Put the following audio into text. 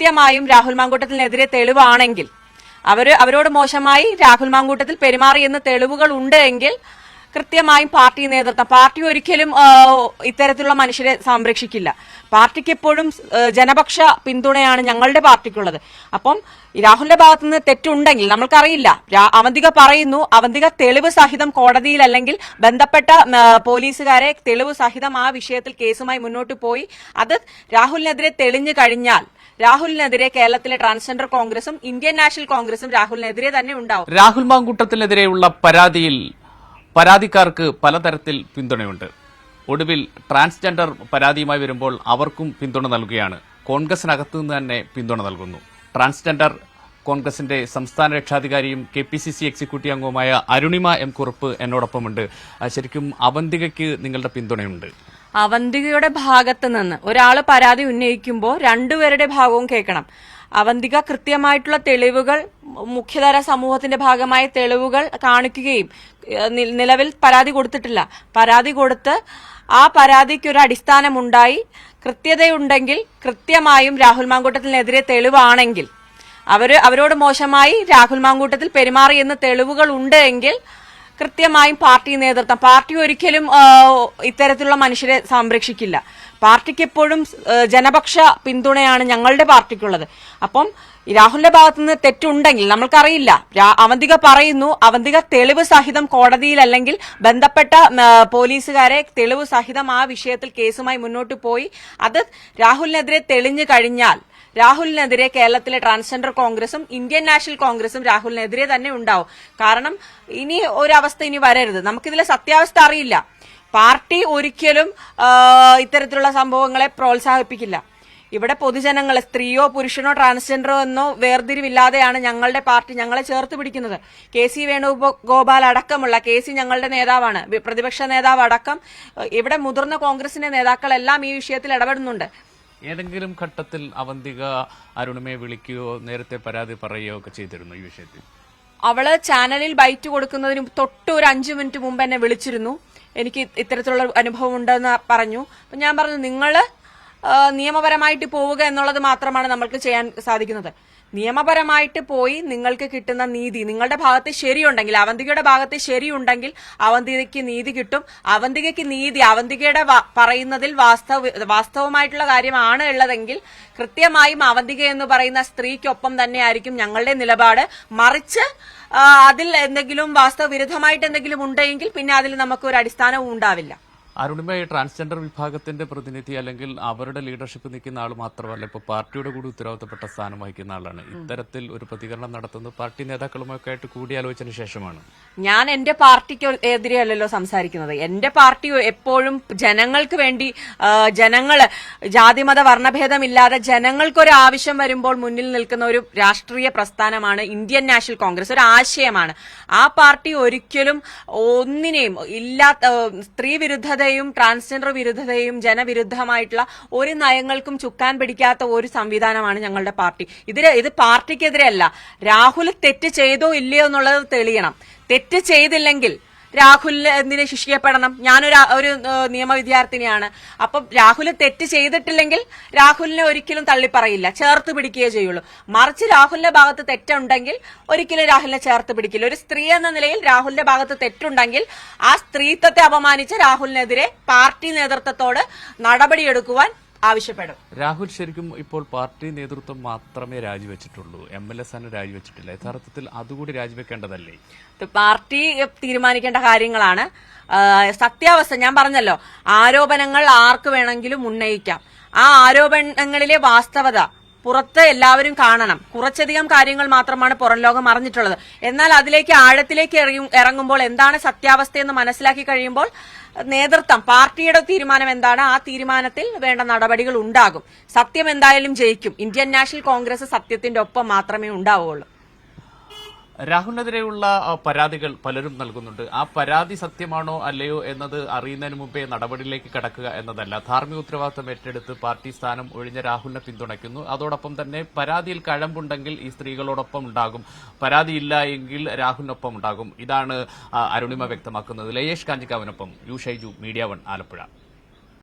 കൃത്യമായും രാഹുൽ മാങ്കൂട്ടത്തിനെതിരെ തെളിവാണെങ്കിൽ. അവർ അവരോട് മോശമായി രാഹുൽ മാങ്കൂട്ടത്തിൽ പെരുമാറിയെന്ന് തെളിവുകൾ ഉണ്ട് എങ്കിൽ കൃത്യമായും പാർട്ടി നേതൃത്വം പാർട്ടി ഒരിക്കലും ഇത്തരത്തിലുള്ള മനുഷ്യരെ സംരക്ഷിക്കില്ല. പാർട്ടിക്ക് എപ്പോഴും ജനപക്ഷ പിന്തുണയാണ് ഞങ്ങളുടെ പാർട്ടിക്കുള്ളത്. അപ്പം രാഹുലിന്റെ ഭാഗത്തു നിന്ന് തെറ്റുണ്ടെങ്കിൽ നമ്മൾക്കറിയില്ല. അവന്തിക പറയുന്നു അവന്തിക തെളിവ് സഹിതം കോടതിയിൽ അല്ലെങ്കിൽ ബന്ധപ്പെട്ട പോലീസുകാരെ തെളിവ് സഹിതം ആ വിഷയത്തിൽ കേസുമായി മുന്നോട്ട് പോയി. അത് രാഹുലിനെതിരെ തെളിഞ്ഞു കഴിഞ്ഞാൽ രാഹുലിനെതിരെ കേരളത്തിലെ ട്രാൻസ്ജെൻഡർ കോൺഗ്രസും ഇന്ത്യൻ നാഷണൽ കോൺഗ്രസും രാഹുലിനെതിരെ തന്നെ ഉണ്ടാവും. രാഹുൽ മാങ്കൂട്ടത്തിനെതിരെയുള്ള പരാതിയിൽ പരാതിക്കാർക്ക് പലതരത്തിൽ പിന്തുണയുണ്ട്. ഒടുവിൽ ട്രാൻസ്ജെൻഡർ പരാതിയുമായി വരുമ്പോൾ അവർക്കും പിന്തുണ നൽകുകയാണ്. കോൺഗ്രസിനകത്തു നിന്ന് തന്നെ പിന്തുണ നൽകുന്നു. ട്രാൻസ്ജെൻഡർ കോൺഗ്രസിന്റെ സംസ്ഥാന രക്ഷാധികാരിയും K P C C executive അംഗവുമായ അരുണിമ എം കുറുപ്പ് എന്നോടൊപ്പമുണ്ട്. ശരിക്കും അവന്തികയ്ക്ക് നിങ്ങളുടെ പിന്തുണയുണ്ട്. അവന്തികയുടെ ഭാഗത്ത് നിന്ന് ഒരാൾ പരാതി ഉന്നയിക്കുമ്പോൾ രണ്ടുപേരുടെ ഭാഗവും കേൾക്കണം. അവന്തിക കൃത്യമായിട്ടുള്ള തെളിവുകൾ മുഖ്യധാര സമൂഹത്തിന്റെ ഭാഗമായ തെളിവുകൾ കാണിക്കുകയും നിലവിൽ പരാതി കൊടുത്തിട്ടില്ല. പരാതി കൊടുത്ത് ആ പരാതിക്ക് ഒരു അടിസ്ഥാനമുണ്ടായി കൃത്യതയുണ്ടെങ്കിൽ കൃത്യമായും രാഹുൽ മാങ്കൂട്ടത്തിനെതിരെ തെളിവാണെങ്കിൽ അവർ അവരോട് മോശമായി രാഹുൽ മാങ്കൂട്ടത്തിൽ പെരുമാറിയെന്ന് തെളിവുകൾ ഉണ്ട് എങ്കിൽ കൃത്യമായും പാർട്ടി നേതൃത്വം പാർട്ടി ഒരിക്കലും ഇത്തരത്തിലുള്ള മനുഷ്യരെ സംരക്ഷിക്കില്ല. പാർട്ടിക്ക് എപ്പോഴും ജനപക്ഷ പിന്തുണയാണ് ഞങ്ങളുടെ പാർട്ടിക്കുള്ളത്. അപ്പം രാഹുലിന്റെ ഭാഗത്തു നിന്ന് തെറ്റുണ്ടെങ്കിൽ നമ്മൾക്കറിയില്ല. അവന്തിക പറയുന്നു അവന്തിക തെളിവ് സഹിതം കോടതിയിൽ അല്ലെങ്കിൽ ബന്ധപ്പെട്ട പോലീസുകാരെ തെളിവ് സഹിതം ആ വിഷയത്തിൽ കേസുമായി മുന്നോട്ട് പോയി. അത് രാഹുലിനെതിരെ തെളിഞ്ഞു കഴിഞ്ഞാൽ രാഹുലിനെതിരെ കേരളത്തിലെ ട്രാൻസ്ജെൻഡർ കോൺഗ്രസും ഇന്ത്യൻ നാഷണൽ കോൺഗ്രസും രാഹുലിനെതിരെ തന്നെ ഉണ്ടാവും. കാരണം ഇനി ഒരവസ്ഥ ഇനി വരരുത്. നമുക്കിതിലെ സത്യാവസ്ഥ അറിയില്ല. പാർട്ടി ഒരിക്കലും ഇത്തരത്തിലുള്ള സംഭവങ്ങളെ പ്രോത്സാഹിപ്പിക്കില്ല. ഇവിടെ പൊതുജനങ്ങൾ സ്ത്രീയോ പുരുഷനോ ട്രാൻസ്ജെൻഡറോ എന്നോ വേർതിരിവില്ലാതെയാണ് ഞങ്ങളുടെ പാർട്ടി ഞങ്ങളെ ചേർത്ത് പിടിക്കുന്നത്. കെ സി വേണുഗോപാൽ അടക്കമുള്ള കെ സി ഞങ്ങളുടെ നേതാവാണ് പ്രതിപക്ഷ നേതാവ് അടക്കം ഇവിടെ മുതിർന്ന കോൺഗ്രസിന്റെ നേതാക്കളെല്ലാം ഈ വിഷയത്തിൽ ഇടപെടുന്നുണ്ട്. ഏതെങ്കിലും ഘട്ടത്തിൽ അവന്തിക അരുണിമയെ വിളിക്കുകയോ നേരത്തെ പരാതി പറയുകയോ ഒക്കെ ചെയ്തിരുന്നു ഈ വിഷയത്തിൽ? അവൾ ചാനലിൽ ബൈറ്റ് കൊടുക്കുന്നതിന് തൊട്ട് ഒരു അഞ്ചു മിനിറ്റ് മുമ്പ് എന്നെ വിളിച്ചിരുന്നു. എനിക്ക് ഇത്തരത്തിലുള്ള അനുഭവം ഉണ്ടെന്ന് പറഞ്ഞു. അപ്പൊ ഞാൻ പറഞ്ഞു നിങ്ങൾ നിയമപരമായിട്ട് പോവുക എന്നുള്ളത് മാത്രമാണ് നമ്മൾക്ക് ചെയ്യാൻ സാധിക്കുന്നത്. നിയമപരമായിട്ട് പോയി നിങ്ങൾക്ക് കിട്ടുന്ന നീതി നിങ്ങളുടെ ഭാഗത്ത് ശരിയുണ്ടെങ്കിൽ അവന്തികയുടെ ഭാഗത്ത് ശരിയുണ്ടെങ്കിൽ അവന്തികയ്ക്ക് നീതി കിട്ടും. അവന്തികയ്ക്ക് നീതി അവന്തികയുടെ പറയുന്നതിൽ വാസ്തവ വാസ്തവമായിട്ടുള്ള കാര്യമാണ് ഉള്ളതെങ്കിൽ കൃത്യമായും അവന്തിക എന്ന് പറയുന്ന സ്ത്രീക്കൊപ്പം തന്നെയായിരിക്കും ഞങ്ങളുടെ നിലപാട്. മറിച്ച് അതിൽ എന്തെങ്കിലും വാസ്തവ വിരുദ്ധമായിട്ട് എന്തെങ്കിലും ഉണ്ടെങ്കിൽ പിന്നെ അതിൽ നമുക്ക് ഒരു അടിസ്ഥാനവും ഉണ്ടാവില്ല. അരുണിമ ഈ ട്രാൻസ്ജെൻഡർ വിഭാഗത്തിന്റെ പ്രതിനിധി അല്ലെങ്കിൽ അവരുടെ ലീഡർഷിപ്പ് നിൽക്കുന്ന ആൾ മാത്രമല്ല ഇപ്പോൾ പാർട്ടിയുടെ കൂടി ഉത്തരവാദിത്തപ്പെട്ട സ്ഥാനം വഹിക്കുന്ന ആളാണ്. ഇത്തരത്തിൽ ഒരു പ്രതികരണം നടത്തുന്നത് പാർട്ടി നേതാക്കളുമൊക്കെ ആയിട്ട് കൂടിയാലോചിച്ചതിന് ശേഷമാണ്. ഞാൻ എന്റെ പാർട്ടിക്ക് എതിരെയല്ലല്ലോ സംസാരിക്കുന്നത്. എന്റെ പാർട്ടി എപ്പോഴും ജനങ്ങൾക്ക് വേണ്ടി ജനങ്ങൾ ജനങ്ങൾ ജാതിമത വർണഭേദമില്ലാതെ ജനങ്ങൾക്കൊരു ആവശ്യം വരുമ്പോൾ മുന്നിൽ നിൽക്കുന്ന ഒരു രാഷ്ട്രീയ പ്രസ്ഥാനമാണ് ഇന്ത്യൻ നാഷണൽ കോൺഗ്രസ്. ഒരു ആശയമാണ്. ആ പാർട്ടി ഒരിക്കലും ഒന്നിനെയും ഇല്ലാത്ത സ്ത്രീ സ്ത്രീ വിരുദ്ധതയും ട്രാൻസ്ജെൻഡർ വിരുദ്ധതയും ജനവിരുദ്ധമായിട്ടുള്ള ഒരു നയങ്ങൾക്കും ചുക്കാൻ പിടിക്കാത്ത ഒരു സംവിധാനമാണ് ഞങ്ങളുടെ പാർട്ടി. ഇതിന് ഇത് പാർട്ടിക്കെതിരെയല്ല രാഹുൽ തെറ്റ് ചെയ്തോ ഇല്ലയോ എന്നുള്ളത് തെളിയണം. തെറ്റ് ചെയ്തില്ലെങ്കിൽ രാഹുലിന് എന്തിനെ ശിക്ഷിക്കപ്പെടണം? ഞാനൊരു ഒരു നിയമ വിദ്യാർത്ഥിനിയാണ് അപ്പം രാഹുൽ തെറ്റ് ചെയ്തിട്ടില്ലെങ്കിൽ രാഹുലിനെ ഒരിക്കലും തള്ളിപ്പറയില്ല. ചേർത്ത് പിടിക്കുകയേ ചെയ്യുള്ളൂ. മറിച്ച് രാഹുലിന്റെ ഭാഗത്ത് തെറ്റുണ്ടെങ്കിൽ ഒരിക്കലും രാഹുലിനെ ചേർത്ത് പിടിക്കില്ല. ഒരു സ്ത്രീ എന്ന നിലയിൽ രാഹുലിന്റെ ഭാഗത്ത് തെറ്റുണ്ടെങ്കിൽ ആ സ്ത്രീത്വത്തെ അപമാനിച്ച് രാഹുലിനെതിരെ പാർട്ടി നേതൃത്വത്തോട് നടപടിയെടുക്കുവാൻ ആവശ്യപ്പെടും. രാഹുൽ ശരിക്കും ഇപ്പോൾ പാർട്ടി നേതൃത്വം മാത്രമേ രാജിവെച്ചിട്ടുള്ളൂ. എം എൽ എ സ്ഥാനം രാജിവെച്ചിട്ടില്ല. യഥാർത്ഥത്തിൽ അതുകൂടി രാജിവെക്കേണ്ടതല്ലേ? പാർട്ടി തീരുമാനിക്കേണ്ട കാര്യങ്ങളാണ്. സത്യാവസ്ഥ ഞാൻ പറഞ്ഞല്ലോ. ആരോപണങ്ങൾ ആർക്ക് വേണമെങ്കിലും ഉന്നയിക്കാം. ആ ആരോപണങ്ങളിലെ വാസ്തവത പുറത്ത് എല്ലാവരും കാണണം. കുറച്ചധികം കാര്യങ്ങൾ മാത്രമാണ് പുറം ലോകം അറിഞ്ഞിട്ടുള്ളത്. എന്നാൽ അതിലേക്ക് ആഴത്തിലേക്ക് ഇറങ്ങുമ്പോൾ എന്താണ് സത്യാവസ്ഥയെന്ന് മനസ്സിലാക്കി കഴിയുമ്പോൾ നേതൃത്വം പാർട്ടിയുടെ തീരുമാനം എന്താണ്? ആ തീരുമാനത്തിൽ വേണ്ട നടപടികൾ ഉണ്ടാകും. സത്യം എന്തായാലും ജയിക്കും. ഇന്ത്യൻ നാഷണൽ കോൺഗ്രസ് സത്യത്തിന്റെ ഒപ്പം മാത്രമേ ഉണ്ടാവുകയുള്ളൂ. രാഹുലിനെതിരെയുള്ള പരാതികൾ പലരും നൽകുന്നുണ്ട്. ആ പരാതി സത്യമാണോ അല്ലയോ എന്നത് അറിയുന്നതിന് മുമ്പേ നടപടിയിലേക്ക് കടക്കുക എന്നതല്ല. ധാർമ്മിക ഉത്തരവാദിത്വം ഏറ്റെടുത്ത് പാർട്ടി സ്ഥാനം ഒഴിഞ്ഞ രാഹുലിനെ പിന്തുണയ്ക്കുന്നു. അതോടൊപ്പം തന്നെ പരാതിയിൽ കഴമ്പുണ്ടെങ്കിൽ ഈ സ്ത്രീകളോടൊപ്പം ഉണ്ടാകും. പരാതിയില്ല എങ്കിൽ രാഹുലിനൊപ്പം ഉണ്ടാകും. ഇതാണ് അരുണിമ വ്യക്തമാക്കുന്നത്. Layesh കാഞ്ചിക്കാവിനൊപ്പം U Shaiju media one Alappuzha.